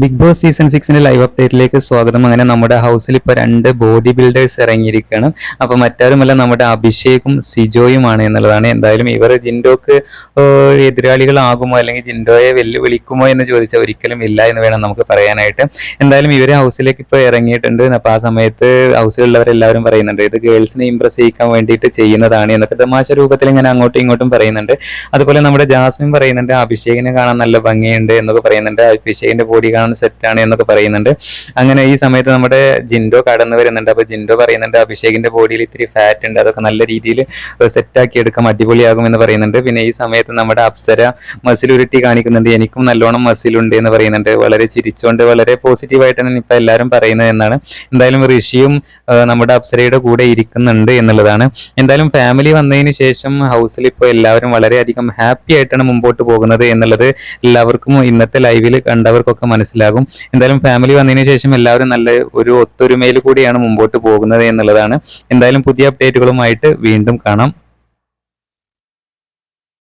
Big Boss season സിക്സിന്റെ live അപ്ഡേറ്റിലേക്ക് സ്വാഗതം. അങ്ങനെ നമ്മുടെ ഹൗസിൽ ഇപ്പോൾ രണ്ട് ബോഡി ബിൽഡേഴ്സ് ഇറങ്ങിയിരിക്കുകയാണ്. അപ്പൊ മറ്റാരുമല്ല നമ്മുടെ അഭിഷേകും സിജോയുമാണ് എന്നുള്ളതാണ്. എന്തായാലും ഇവർ ജിൻഡോക്ക് എതിരാളികളാകുമോ അല്ലെങ്കിൽ ജിൻഡോയെ വെല്ലുവിളിക്കുമോ എന്ന് ചോദിച്ചാൽ ഒരിക്കലും ഇല്ല എന്ന് വേണം നമുക്ക് പറയാനായിട്ട്. എന്തായാലും ഇവർ ഹൗസിലേക്ക് ഇപ്പോൾ ഇറങ്ങിയിട്ടുണ്ട്. അപ്പൊ ആ സമയത്ത് ഹൗസിലുള്ളവരെല്ലാവരും പറയുന്നുണ്ട് ഇത് ഗേൾസിനെ ഇമ്പ്രസ് ചെയ്യിക്കാൻ വേണ്ടിയിട്ട് ചെയ്യുന്നതാണ് എന്നൊക്കെ തമാശ രൂപത്തിൽ ഇങ്ങനെ അങ്ങോട്ടും ഇങ്ങോട്ടും പറയുന്നുണ്ട്. അതുപോലെ നമ്മുടെ ജാസ്മിൻ പറയുന്നുണ്ട് അഭിഷേകിനെ കാണാൻ നല്ല ഭംഗിയുണ്ട് എന്നൊക്കെ പറയുന്നുണ്ട്. അഭിഷേകിന്റെ ബോഡി കാണാൻ സെറ്റാണ് എന്നൊക്കെ പറയുന്നുണ്ട്. അങ്ങനെ ഈ സമയത്ത് നമ്മുടെ ജിൻഡോ കടന്നു വരുന്നുണ്ട്. അപ്പൊ ജിൻഡോ പറയുന്നുണ്ട് അഭിഷേകിന്റെ ബോഡിയിൽ ഇത്തിരി ഫാറ്റ് ഉണ്ട്. അതൊക്കെ നല്ല രീതിയിൽ സെറ്റാക്കി എടുക്കാം അടിപൊളിയാകും എന്ന് പറയുന്നുണ്ട്. പിന്നെ ഈ സമയത്ത് നമ്മുടെ അപ്സര മസിൽ ഉരുട്ടി കാണിക്കുന്നുണ്ട്. എനിക്കും നല്ലോണം മസിലുണ്ട് എന്ന് പറയുന്നുണ്ട്. വളരെ ചിരിച്ചുകൊണ്ട് വളരെ പോസിറ്റീവായിട്ടാണ് ഇപ്പൊ എല്ലാവരും പറയുന്നത് എന്നാണ്. എന്തായാലും ഋഷിയും നമ്മുടെ അപ്സരയുടെ കൂടെ ഇരിക്കുന്നുണ്ട് എന്നുള്ളതാണ്. എന്തായാലും ഫാമിലി വന്നതിന് ശേഷം ഹൗസിൽ ഇപ്പോൾ എല്ലാവരും വളരെയധികം ഹാപ്പി ആയിട്ടാണ് മുമ്പോട്ട് പോകുന്നത് എന്നുള്ളത് എല്ലാവർക്കും ഇന്നത്തെ ലൈവിൽ കണ്ടവർക്കൊക്കെ മനസ്സിലാകും. എന്തായാലും ഫാമിലി വന്നതിന് ശേഷം എല്ലാവരും നല്ല ഒരു ഒത്തൊരുമയിൽ കൂടിയാണ് മുമ്പോട്ട് പോകുന്നത് എന്നുള്ളതാണ്. എന്തായാലും പുതിയ അപ്ഡേറ്റുകളുമായിട്ട് വീണ്ടും കാണാം.